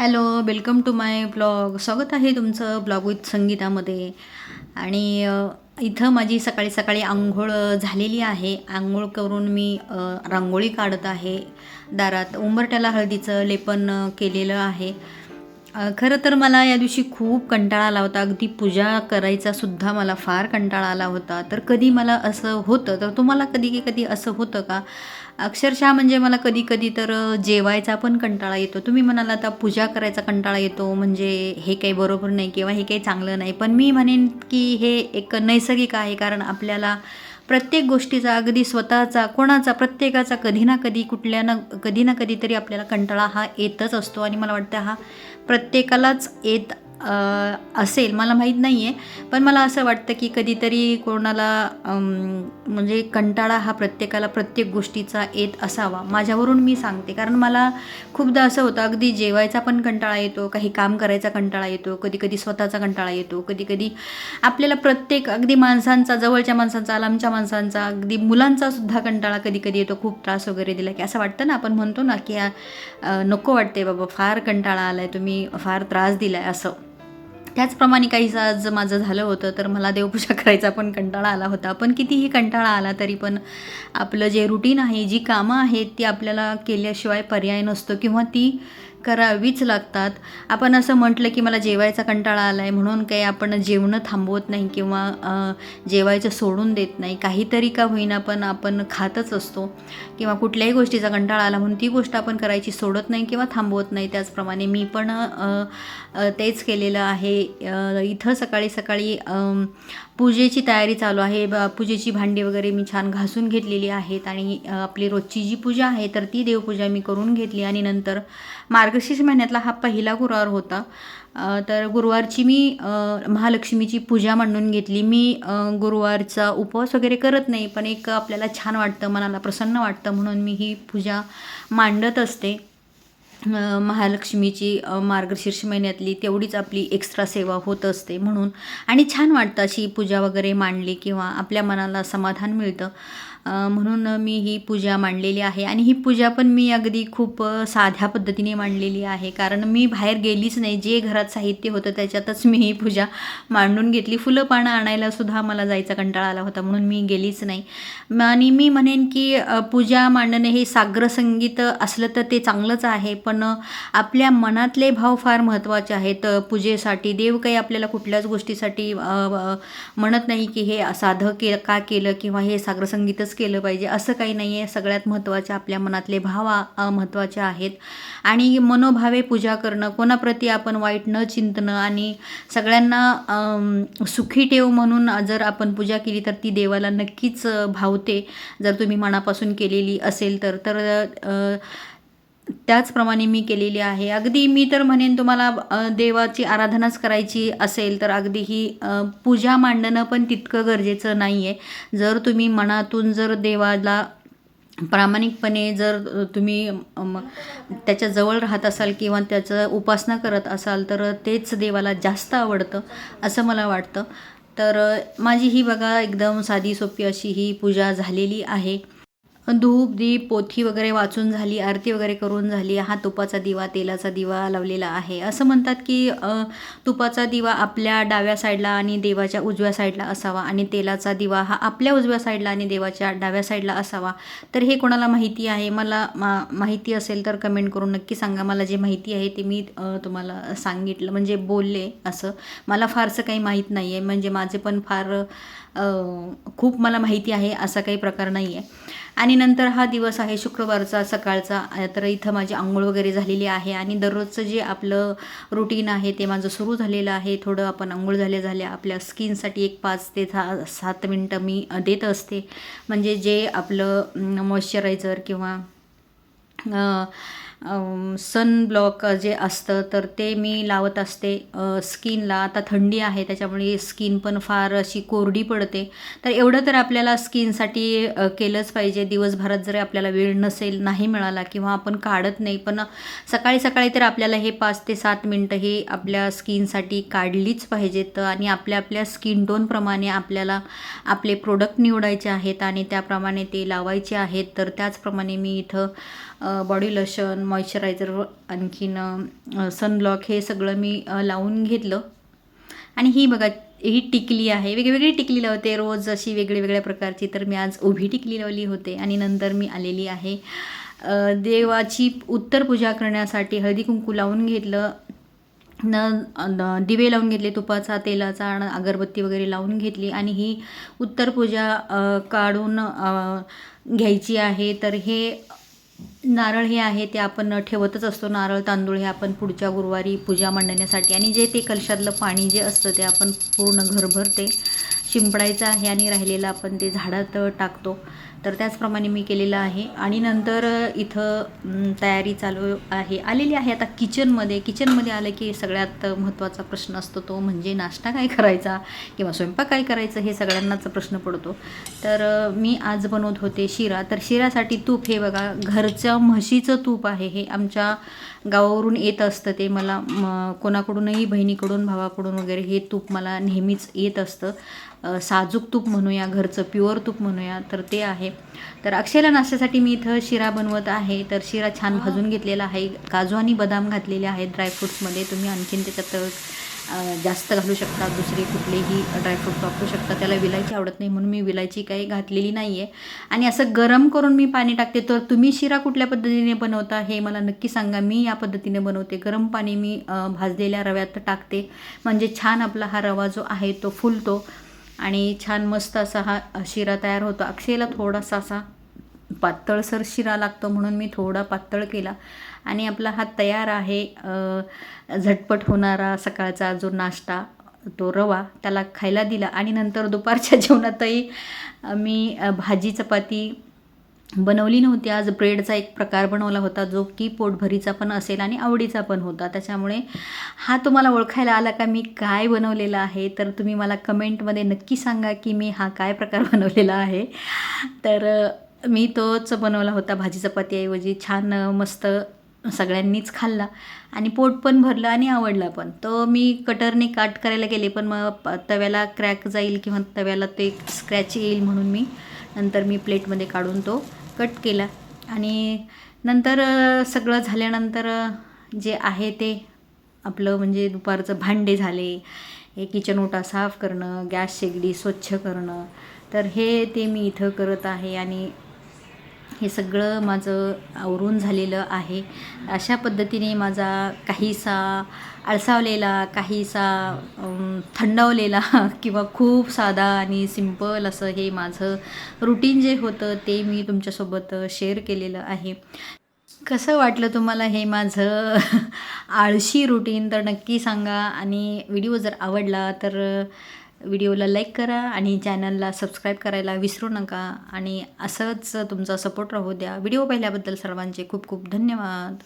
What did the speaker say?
Hello welcome to my blog. स्वागत आहे तुमचं ब्लॉग विथ संगीतामध्ये. आणि इथं माझी सकाळी सकाळी आंघोळ झालेली आहे. आंघोळ करून मी रांगोळी काढत आहे. दारात उंबरट्याला हळदीचं लेपन केलेलं आहे. खरं तर मला या दिवशी खूप कंटाळा आला होता. अगदी पूजा करायचा सुद्धा मला फार कंटाळा आला होता. तर कधी मला असं होतं? तर तुम्हाला कधी कधी असं होतं का? अक्षरशः म्हणजे मला कधी कधी तर जेवायचा पण कंटाळा येतो. तुम्ही म्हणाला आता पूजा करायचा कंटाळा येतो. म्हणजे हे काही बरोबर नाही किंवा हे काही चांगलं नाही. पण मी म्हणेन की हे एक नैसर्गिक आहे. कारण आपल्याला प्रत्येक गोष्टीचा अगदी स्वतःचा कोणाचा प्रत्येकाचा कधी ना कधी कुठल्या ना कधी ना कधीतरी आपल्याला कंटाळा हा येतच असतो. आणि मला वाटतं हा प्रत्येकालाच येत असेल मला माहीत नाही आहे पण मला असं वाटतं की कधीतरी कोणाला म्हणजे कंटाळा हा प्रत्येकाला प्रत्येक गोष्टीचा येत असावा. माझ्यावरून मी सांगते. कारण मला खूपदा असं होतं अगदी जेवायचा पण कंटाळा येतो काही काम करायचा कंटाळा येतो कधी कधी स्वतःचा कंटाळा येतो कधी कधी आपल्याला प्रत्येक अगदी माणसांचा जवळच्या माणसांचा लांबच्या माणसांचा अगदी मुलांचा सुद्धा कंटाळा कधी कधी येतो खूप त्रास वगैरे दिला की असं वाटतं ना आपण म्हणतो ना की नको वाटते बाबा फार कंटाळा आला आहे तुम्ही फार त्रास दिला आहे असं. त्याचप्रमाणे काही आज माझं झालं होतं तर मला देवपूजा करायचा पण कंटाळा आला होता. पण कितीही कंटाळा आला तरी पण आपलं जे रुटीन आहे जी कामं आहेत ती आपल्याला केल्याशिवाय पर्याय नसतो. किंवा ती करावीच लागतात. आपण असं म्हटलं की मला जेवायचा कंटाळा आला आहे म्हणून काही आपण जेवणं थांबवत नाही किंवा जेवायचं सोडून देत नाही. काहीतरी का होईना पण आपण खातच असतो. किंवा कुठल्याही गोष्टीचा कंटाळा आला म्हणून ती गोष्ट आपण करायची सोडत नाही किंवा थांबवत नाही. त्याचप्रमाणे मी पण तेच केलेलं आहे. इथं सकाळी सकाळी पूजेची तयारी चालू आहे. पूजेची भांडी वगैरे मी छान घासून घेतलेली आहेत आणि आपली रोजची जी पूजा आहे तर ती देवपूजा मी करून घेतली आणि नंतर मार्गशीर्ष महिन्यातला हा पहिला गुरुवार होता. तर गुरुवारची मी महालक्ष्मीची पूजा मांडून घेतली. मी गुरुवारचा उपवास वगैरे करत नाही पण एक आपल्याला छान वाटतं मनाला प्रसन्न वाटतं म्हणून मी ही पूजा मांडत असते. महालक्ष्मीची मार्गशीर्ष महिन्यातली तेवढीच आपली एक्स्ट्रा सेवा होत असते म्हणून. आणि छान वाटतं अशी पूजा वगैरे मांडली किंवा आपल्या मनाला समाधान मिळतं. म्हणून मी ही पूजा मांडलेली आहे. आणि ही पूजा पण मी अगदी खूप साध्या पद्धतीने मांडलेली आहे. कारण मी बाहेर गेलीच नाही. जे घरात साहित्य होतं त्याच्यातच मी ही पूजा मांडून घेतली. फुलं पानं आणायला सुद्धा मला जायचा कंटाळा आला होता. म्हणून मी गेलीच नाही. आणि मी म्हणेन की पूजा मांडणे हे साग्र संगीत असलं तर ते चांगलंच आहे. पण आपल्या मनातले भाव फार महत्त्वाचे आहेत. पूजेसाठी देव काही आपल्याला कुठल्याच गोष्टीसाठी म्हणत नाही की हे साधं के का केलं किंवा हे साग्रसंगीतच असंच केलं पाहिजे. असं काही नाही आहे सगळ्यात महत्त्वाचे आपल्या मनातले भाव महत्त्वाचे आहेत. आणि मनोभावे पूजा करणं कोणाप्रती आपण वाईट न चिंतणं आणि सगळ्यांना सुखी ठेव म्हणून जर आपण पूजा केली तर ती देवाला नक्कीच भावते. जर तुम्ही मनापासून केलेली असेल तर तर त्याचप्रमाणे मी केलेली आहे. अगदी मी तर म्हणेन तुम्हाला देवाची आराधनाच करायची असेल तर अगदी ही पूजा मांडणं पण तितकं गरजेचं नाही आहे जर तुम्ही मनातून जर देवाला प्रामाणिकपणे जर तुम्ही त्याच्याजवळ राहत असाल किंवा त्याचं उपासना करत असाल तर तेच देवाला जास्त आवडतं असं मला वाटतं. तर माझी ही बघा एकदम साधी सोपी अशी ही पूजा झालेली आहे. धूप दीप पोथी वगैरे वाचून झाली आरती वगैरे करून झाली हा तुपाचा दिवा तेलाचा दिवा लावलेला आहे. असं म्हणतात की तुपाचा दिवा आपल्या डाव्या साईडला आणि देवाच्या उजव्या साईडला असावा आणि तेलाचा दिवा हा आपल्या उजव्या साईडला आणि देवाच्या डाव्या साईडला असावा. तर हे कोणाला माहिती आहे? मला मा माहिती असेल तर कमेंट करून नक्की सांगा. मला जे माहिती आहे ते मी तुम्हाला सांगितलं म्हणजे बोलले असं. मला फारसं काही माहीत नाही आहे म्हणजे माझे पण फार खूप मला माहिती आहे असा काही प्रकार नाही आहे आणि नंतर हा दिवस आहे शुक्रवारचा सकाळचा. तर इथं माझी आंघोळ वगैरे झालेली आहे आणि दररोजचं जे आपलं रुटीन आहे ते माझं सुरू झालेलं आहे. थोडं आपण आंघोळ झाल्या झाल्या आपल्या स्किनसाठी एक पाच ते सहा सात मिनटं मी देत असते. म्हणजे जे आपलं मॉइश्चरायझर किंवा सनब्लॉक जे असतं तर ते मी लावत असते. स्किनला आता थंडी आहे त्याच्यामुळे स्किन पण फार अशी कोरडी पडते. तर एवढं तर आपल्याला स्किनसाठी केलंच पाहिजे. दिवसभरात जर आपल्याला वेळ नसेल नाही मिळाला किंवा आपण काढत नाही पण सकाळी सकाळी तर आपल्याला हे पाच ते सात मिनटं हे आपल्या स्किनसाठी काढलीच पाहिजेत. आणि आपल्या आपल्या स्किन टोनप्रमाणे आपल्याला आपले प्रोडक्ट निवडायचे आहेत आणि त्याप्रमाणे ते लावायचे आहेत. तर त्याचप्रमाणे मी इथं बॉडी लोशन मॉइश्चरायझर आणखीन सनब्लॉक हे सगळं मी लावून घेतलं. आणि ही बघा ही टिकली आहे. वेगवेगळी टिकली लावते. रोज अशी वेगळ्या वेगळ्या प्रकारची. तर मी आज उभी टिकली लावली होते. आणि नंतर मी आलेली आहे. देवाची उत्तर पूजा करण्यासाठी हळदी कुंकू लावून घेतलं. न दिवे लावून घेतले. तुपाचा तेलाचा आणि अगरबत्ती वगैरे लावून घेतली. आणि ही उत्तर पूजा काढून घ्यायची आहे. तर हे नारळ हे आहे ते आपण ठेवतच असतो. नारळ तांदूळ हे आपण पुढच्या गुरुवारी पूजा मांडण्यासाठी आणि जे ते कलशातलं पाणी जे असतं ते आपण पूर्ण घरभर ते शिंपडायचं आहे आणि राहिलेलं आपण ते झाडात टाकतो. तर त्याचप्रमाणे मी केलेलं आहे. आणि नंतर इथं तयारी चालू आहे. आलेली आहे आता किचनमध्ये. किचनमध्ये आलं की सगळ्यात महत्त्वाचा प्रश्न असतो तो म्हणजे नाश्ता काय करायचा किंवा स्वयंपाक काय करायचं हे सगळ्यांनाच प्रश्न पडतो. तर मी आज बनवत होते शिरा. तर शिरासाठी तूप हे बघा घरचं म्हशीचं तूप आहे. हे आमच्या गावावरून येत असतं ते मला म, कोणाकडूनही बहिणीकडून भावाकडून वगैरे हे तूप मला नेहमीच येत असतं. साजूक तूप म्हणूया घरचं प्युअर तूप म्हणूया तर ते आहे. तर अक्षयला नाश्त्यासाठी मी इथं शिरा बनवत आहे. तर शिरा छान भाजून घेतलेला आहे. काजू आणि बदाम घातलेले आहेत ड्रायफ्रूट्समध्ये तुम्ही आणखीन त्याच्यात जास्त घालू शकता दुसरे कुठलेही ड्रायफ्रूट वापरू शकता. त्याला विलायची आवडत नाही म्हणून मी विलायची काही घातलेली नाही आहे आणि असं गरम करून मी पाणी टाकते. तर तुम्ही शिरा कुठल्या पद्धतीने बनवता हे मला नक्की सांगा. मी या पद्धतीने बनवते. गरम पाणी मी भाजलेल्या रव्यात टाकते. म्हणजे छान आपला हा रवा जो आहे तो फुलतो. आणि छान मस्त असा हा शिरा तयार होतो. अक्षयला थोडासा असा पातळसर शिरा लागतो म्हणून मी थोडा पातळ केला. आणि आपला हा तयार आहे झटपट होणारा सकाळचा जो नाश्ता तो रवा त्याला खायला दिला. आणि नंतर दुपारच्या जेवणातही मी भाजी चपाती बनवली नव्हती. आज ब्रेडचा एक प्रकार बनवला होता जो की पोटभरीचा पण असेल आणि आवडीचा पण होता. त्याच्यामुळे हा तुम्हाला ओळखायला आला का मी काय बनवलेला आहे? तर तुम्ही मला कमेंटमध्ये नक्की सांगा की मी हा काय प्रकार बनवलेला आहे. तर मी तोच बनवला होता भाजी चपातीऐवजी. छान मस्त सगळ्यांनीच खाल्ला. आणि पोट पण भरलं आणि आवडला पण. तो मी कटरने काट करायला गेले पण मग तव्याला क्रॅक जाईल किंवा तव्याला ते स्क्रॅच येईल म्हणून मी नंतर मी प्लेटमध्ये काढून तो कट केला. आणि नंतर सगळं झाल्यानंतर जे आहे ते आपलं म्हणजे दुपारचं भांडे झाले हे किचन ओटा साफ करणं गॅस शेगडी स्वच्छ करणं. तर हे ते मी इथं करत आहे आणि हे सगळं माझं आवरून झालेलं आहे. अशा पद्धतीने माझा काहीसा आळसावलेला काहीसा थंडावलेला किंवा खूप साधा आणि सिंपल असं हे माझं रुटीन जे होतं ते मी तुमच्यासोबत शेअर केलेलं आहे. कसं वाटलं तुम्हाला हे माझं आळशी रुटीन? तर नक्की सांगा आणि व्हिडिओ जर आवडला तर व्हिडिओला लाईक करा आणि चॅनलला सबस्क्राईब करायला विसरू नका. आणि असंच तुमचा सपोर्ट राहू द्या. व्हिडिओ पाहिल्याबद्दल सर्वांचे खूप खूप धन्यवाद.